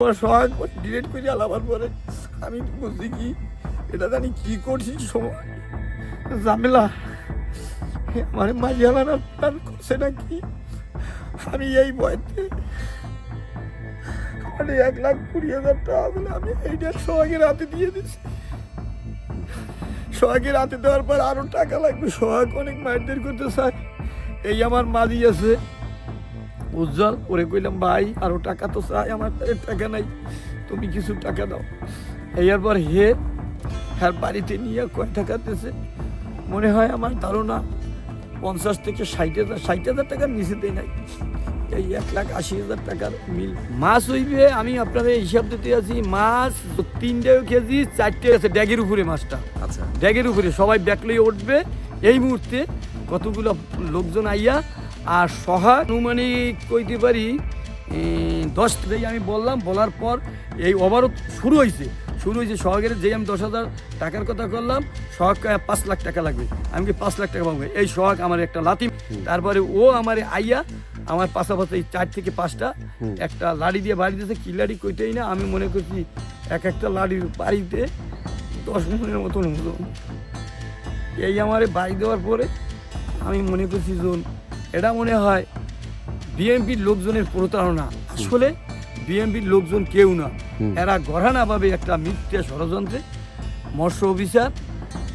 সহায়ক ডিলেট করে আলাবার পরে আমি বুঝছি কি, এটা জানি কি করছি, সময়, ঝামেলা। আমার মাঝে আলার প্ল্যান করছে নাকি? আমি এই বয়সে মানে এক লাখ কুড়ি হাজার টাকা বলে আমি এইটা সোহাগের হাতে দিয়ে দিচ্ছি সোহাগের হাতে দেওয়ার পর আরও টাকা লাগবে, সোহাগ অনেক মারধর করতে চায় এই আমার মাঝি আছে। উজ্জ্বল ওরে কইলাম ভাই আরও টাকা তো চাই আমার টাকা নাই তুমি কিছু টাকা দাও। এর পর হে হ্যার বাড়িতে নিয়ে কয় টাকা দিয়েছে মনে হয় আমার ধারণা পঞ্চাশ থেকে ষাট হাজার ষাট হাজার টাকার নিচে দেয় নাই। এই এক লাখ আশি হাজার টাকার মিল। মাছ হইবে আমি আপনাদের হিসাব দিতে আছি মাছ তিনটে কেজি চারটে আছে ড্যাগের উপরে মাছটা। আচ্ছা। ড্যাগের উপরে সবাই ব্যাক লইয়ে উঠবে। এই মুহূর্তে কতগুলো লোকজন আইয়া আর সহা আনুমানিক কইতে পারি দশ থেকে আমি বললাম বলার পর এই ওভারও শুরু হয়েছে শুরু হয়েছে সহাগের যে আমি দশ হাজার টাকার কথা করলাম সহাগ কয় পাঁচ লাখ টাকা লাগবে। আমি কি পাঁচ লাখ টাকা পাবো? এই সহাগ আমার একটা লাতি তারপরে ও আমার আইয়া আমার পাশাপাশি এই চার থেকে পাঁচটা একটা লাড়ি দিয়ে বাড়ি দিয়েছে কি লাড়ি কইতেই না আমি মনে করছি এক একটা লাড়ির বাড়িতে দশ মনের মতন হলো। এই আমার বাড়ি দেওয়ার পরে আমি মনে করছি জোন এটা মনে হয় বিএনপির লোকজনের প্রতারণা। আসলে বিএনপির লোকজন কেউ না। এরা গড়ানাভাবে একটা মিথ্যা ষড়যন্ত্রে মৎস্য অফিসার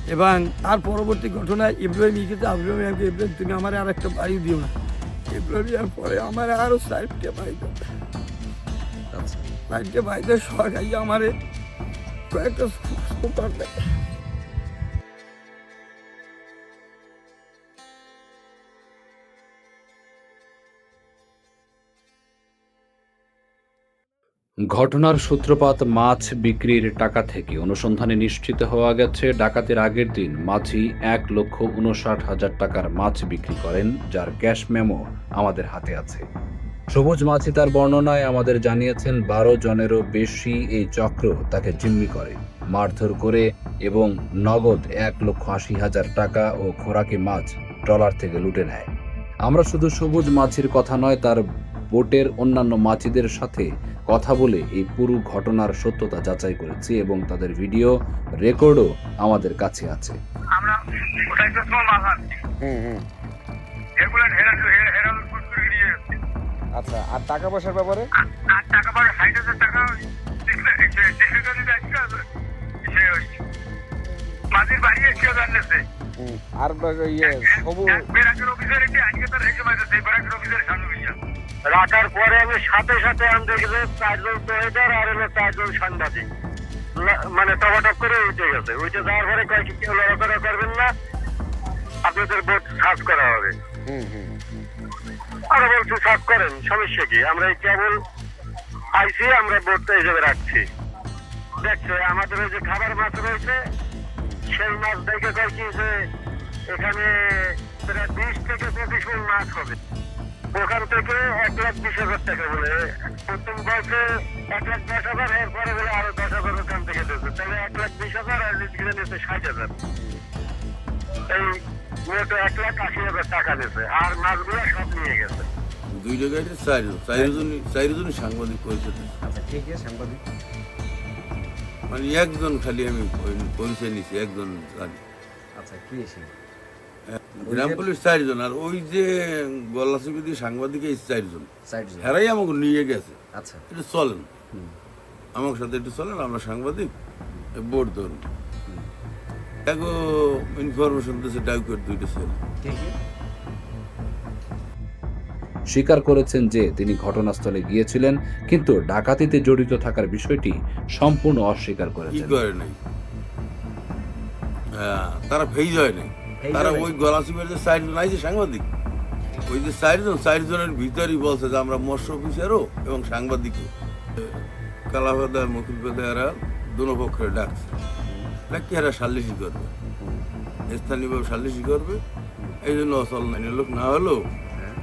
এবং তার পরবর্তী ঘটনায় ইব্রাহিম ইকেতে ইব্রাহিম আমাকে ইব্রাহিম তুমি আমার আর একটা বাড়ি দিও না। ইব্রাহিম পরে আমার আরও সাইডটা বাড়ি দাও। আচ্ছা। বাড়িতে বাড়িতে সরকারি আমারে কয়েকটা ঘটনার সূত্রপাত মাছ বিক্রির টাকা থেকে অনুসন্ধানে নিশ্চিত হওয়া গেছে, ডাকাতের আগের দিন মাঝি এক লক্ষ উনষাট হাজার টাকার মাছ বিক্রি করেন, যার ক্যাশ মেমো আমাদের হাতে আছে। সবুজ মাছি তার বর্ণনায় আমাদের জানিয়েছেন, বারো জনেরও বেশি এই চক্র তাকে জিম্মি করে। মারধর করে এবং নগদ এক লক্ষ আশি হাজার টাকা ও খোরাকি মাছ ট্রলার থেকে লুটে নেয়। আমরা শুধু সবুজ মাছির কথা নয়, তার বোটের অন্যান্য মাছিদের সাথে কথা বলে এই পুরো ঘটনার সত্যতা যাচাই করেছি এবং তাদের ভিডিও রেকর্ডও আমাদের কাছে আছে। আমরা আচ্ছা আর টাকা পয়সার ব্যাপারে? আর টাকা পাবে ষাট হাজার টাকা দেখলে দেখলে যদি দেখতে সে ওই মাঝির বাড়ি এসে জানলেছে আর ইয়ে সবুজ বেরাকের অফিসার এসে আজকে তার হেসে মাঝে সেই বেরাকের অফিসার সামনে রাখার পরে আমি সাথে সাথে আমি দেখলে চারজন সোয়েটার আর হলো চারজন সাংবাদিক। মানে টপাটপ করে উঠে গেছে। উঠে যাওয়ার পরে কয়েক কেউ লড়াচড়া করবেন না আপনাদের বোট সার্চ করা হবে। আমরা বলছি সাফ করেন সমস্যা কি? আমরা এই কেবল আইসি আমরা বোর্ডটা হিসেবে রাখছি। দেখছে আমাদের ওই যে খাবার মাছ রয়েছে সেই মাছ দেখে কয় কি যে এখানে প্রায় বিশ থেকে পঁচিশ মাছ হবে। ওখান থেকে এক লাখ বিশ হাজার টাকা বলে। প্রথম বয়সে এক লাখ দশ হাজার এরপরে বলে আরও দশ হাজার ওখান থেকে দিয়েছে। তাহলে এক লাখ বিশ হাজার আর লিখে নিয়েছে ষাট হাজার। এই মোট এক লাখ আশি হাজার টাকা দিয়েছে আর মাছগুলো সব নিয়ে গেছে। দুই জায়গায় চারজন চারজনই চারজনই সাংবাদিক পরিচয় আচ্ছা ঠিক আছে সাংবাদিক। মানে একজন খালি আমি পরি- পরিচয় নিছি একজন জানি আচ্ছা কি এসে? চারজন আর ওই যে গল্লাসিবিদি সাংবাদিক এই চারজন। হেরাই আমাকে নিয়ে গেছে। আচ্ছা। এটা চলেন। আমার সাথে একটু চলেন আমরা সাংবাদিক বোর্ড ধরুন। এগো ইনফরমেশন দিয়েছে ডাউকের দুইটা ছেলে। স্বীকার করেছেন যে তিনি ঘটনাস্থলে গিয়েছিলেন কিন্তু ডাকাতিতে জড়িত থাকার বিষয়টি সম্পূর্ণ অস্বীকার করেছেন। করে নাই? তারা ফেই হয় নাই। তারা ওই গলাচিপের যে চারজন আইছে সাংবাদিক ওই যে চারজন চারজনের ভিতরই বলছে যে আমরা মৎস্য অফিসারও এবং সাংবাদিকও। মুকুল পেদারা ডাকছে। নাকি এরা সাল্লিশি করবে? স্থানীয়ভাবে সাল্লিশি করবে? এই জন্য লাইনের লোক না হলেও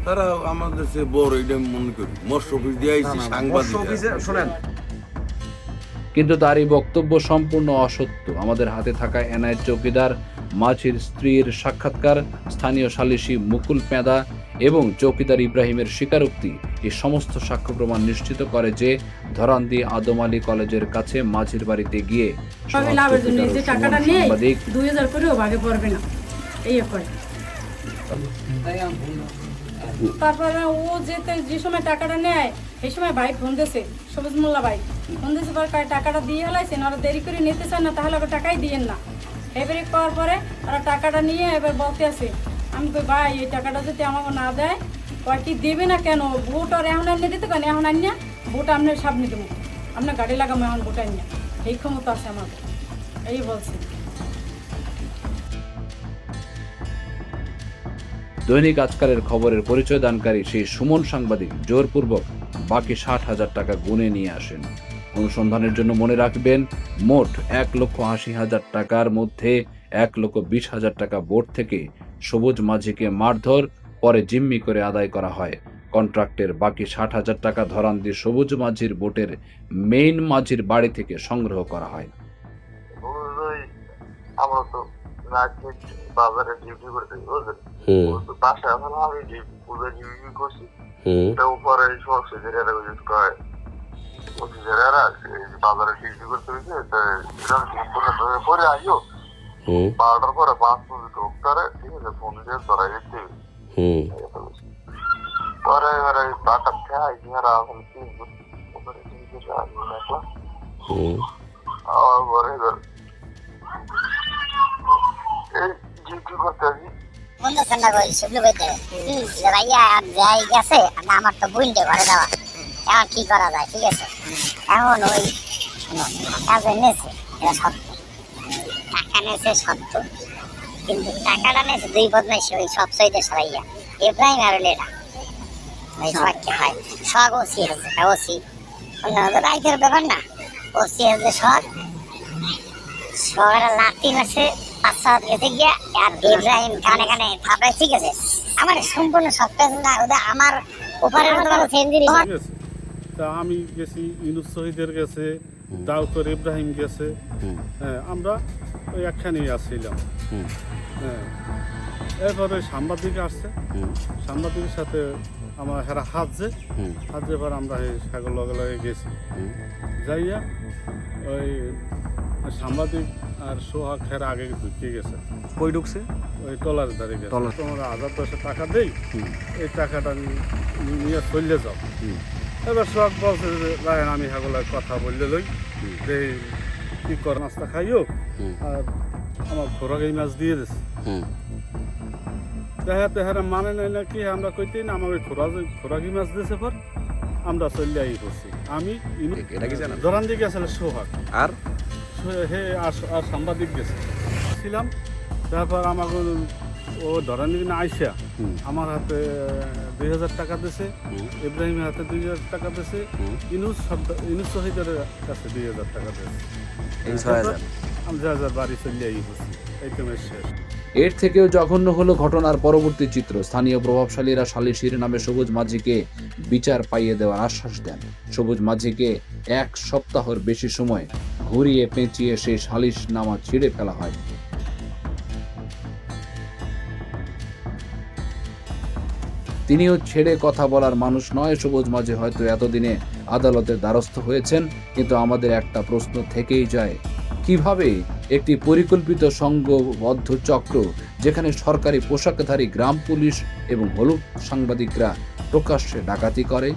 তারা আমাদের সে বড় এটা মনে করি। মৎস্য অফিস দিয়ে আইছি সাংবাদিক শোনেন। কিন্তু তার এই বক্তব্য সম্পূর্ণ অসত্য। আমাদের হাতে থাকা এনআই চৌকিদার মাঝির স্ত্রীর সাক্ষাৎকার স্থানীয় সালিসি মুকুল পেঁদা এবং চৌকিদার ইব্রাহিমের স্বীকারোক্তি এই সমস্ত সাক্ষ্য প্রমাণ নিশ্চিত করে যে ধরান্দি আদম আলী কলেজের কাছে মাঝির বাড়িতে গিয়ে সাংবাদিক না। তারপরে ও যেতে যে সময় টাকাটা নেয় এই সময় ভাই ফোন দিয়েছে সবুজ মোল্লা ভাই। ফোন দিয়েছে টাকাটা দিয়ে হেলাইছেন ওরা দেরি করে নিতে চান না তাহলে টাকাই দিয়েন না। এবারে করার পরে ওরা টাকাটা নিয়ে এবার বলতে আছে আমি কই, ভাই, এই টাকাটা যদি আমাকে না দেয়, কয়, কি দেবে না কেন? ভোট আর এখন আনিয়ে দিতে কেন? এখন আনিয়া ভোট আপনার সামনে দেবো আপনার গাড়ি লাগাবো এখন ভোট আনিয়া এই ক্ষমতা আছে আমাদের এই বলছে। দৈনিক আজকালের খবরের পরিচয় দানকারী সেই সুমন সাংবাদিক জোরপূর্বক বাকি ষাট হাজার টাকা গুনে নিয়ে আসেন। অনুসন্ধানের জন্য মনে রাখবেন মোট এক লক্ষ আশি হাজার টাকার মধ্যে এক লক্ষ বিশ হাজার টাকা বোর্ড থেকে সবুজ মাঝিকে মারধর পরে জিম্মি করে আদায় করা হয়। কন্ট্রাক্টের বাকি ষাট হাজার টাকা ধরান দিয়ে সবুজ মাঝির বোটের মেইন মাঝির বাড়ি থেকে সংগ্রহ করা হয়। আমরা তো বাজারে ডিউটি করতে বুঝলেন তো বাসায় এখন আমি ডিউটি করছি হুম। এটা উপরে সব সিজারেরা ইউজ বাজারে ডিউটি করতে হয়েছে সম্পূর্ণ ধরে পরে আইও। হুম। বারোটার পরে পাঁচ মিনিট উত্তরে ঠিক আছে ফোন দিয়ে ধরাই দিতে পরে এবারে বাটার থেকে আইসি আর এখন পরে আসি বলতেছেন না কই শুকনো কইতে? ভাইয়া যাই গেছে আমার তো বুইন্ডে ঘরে যাওয়া। এখন কি করা যায় ঠিক আছে? এখন ওই কাজে নেছে এটা সত্য। টাকা নেছে সত্য কিন্তু টাকাটা নেছে দুই বদমাইশি ওই ইব্রাহিম আর হলো ওই সবাইকে হয়। শখ ওসি হয়েছে ওসি। রাইতের ব্যাপার না ওসি হয়েছে শখ শহরে লাতি মাসে পাঁচ সাত গেছে গিয়া আর ইব্রাহিম কানে কানে থাপড়ায় ঠিক আছে। আমার সম্পূর্ণ সবটা না ওদের আমার আছে। তা আমি গেছি ইনুস শহীদের গেছে দাউতর ইব্রাহিম গেছে। হ্যাঁ আমরা ওই একখানেই আসছিলাম। হ্যাঁ এরপরে সাংবাদিক আসছে। সাংবাদিকের সাথে আমার হেরা হাত যে হাত যে পর আমরা এই সাগর লগে লগে গেছি। যাইয়া ওই সাংবাদিক আর সোহাগ হেরা আগে ঢুকে গেছে। কই ঢুকছে? ওই টলারের ধারে গেছে। টলার। তোমরা হাজার দশে টাকা দেই এই টাকাটা নিয়ে চললে যাও। এবার সব বলছে যে আমি হাগুলার কথা বললে লই যে কি কর নাস্তা খাইও। আর আমার খোরাক এই মাছ দিয়ে দিস। দেখা তেহারা মানে নাই না কি আমরা কইতে না আমার ওই খোরাকি মাছ দিয়েছে পর আমরা চললে আই করছি আমি? ধরান দিকে আসলে সোহাগ। আর? হে আর সাংবাদিক গেছে। ছিলাম তারপর আমাকে ও ধরানি না আইসা আমার হাতে দুই হাজার টাকা দিছে ইব্রাহিমের হাতে দুই হাজার টাকা দিছে ইনুস শব্দ ইনুস শহীদের কাছে দুই হাজার টাকা দিছে। হাজার। আমি দুই হাজার বাড়ি চলে আই এই তো শেষ। এর থেকেও জঘন্য হলো ঘটনার পরবর্তী চিত্র। স্থানীয় প্রভাবশালীরা সালিশির নামে সবুজ মাঝিকে বিচার পাইয়ে দেওয়ার আশ্বাস দেন। সবুজ মাঝিকে এক সপ্তাহের বেশি সময় ঘুরিয়ে পেঁচিয়ে সেই সালিশ নামা ছিঁড়ে ফেলা হয়। তিনিও ছেড়ে কথা বলার মানুষ নয়। সবুজ মাঝে হয়তো এতদিনে আদালতের দ্বারস্থ হয়েছেন, কিন্তু আমাদের একটা প্রশ্ন থেকেই যায়। কীভাবে একটি পরিকল্পিত সংঘবদ্ধ চক্র, যেখানে সরকারি পোশাকধারী গ্রাম পুলিশ এবং হলুদ সাংবাদিকরা প্রকাশ্যে ডাকাতি করে